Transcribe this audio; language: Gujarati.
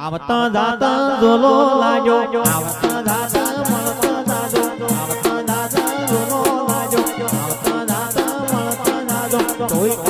આવતા દાતા ઝોલો લાજો આવતા દાતા મળતા દાદો આવતા દાતા ઝોલો લાજો આવતા દાતા મળતા દાદો કોઈ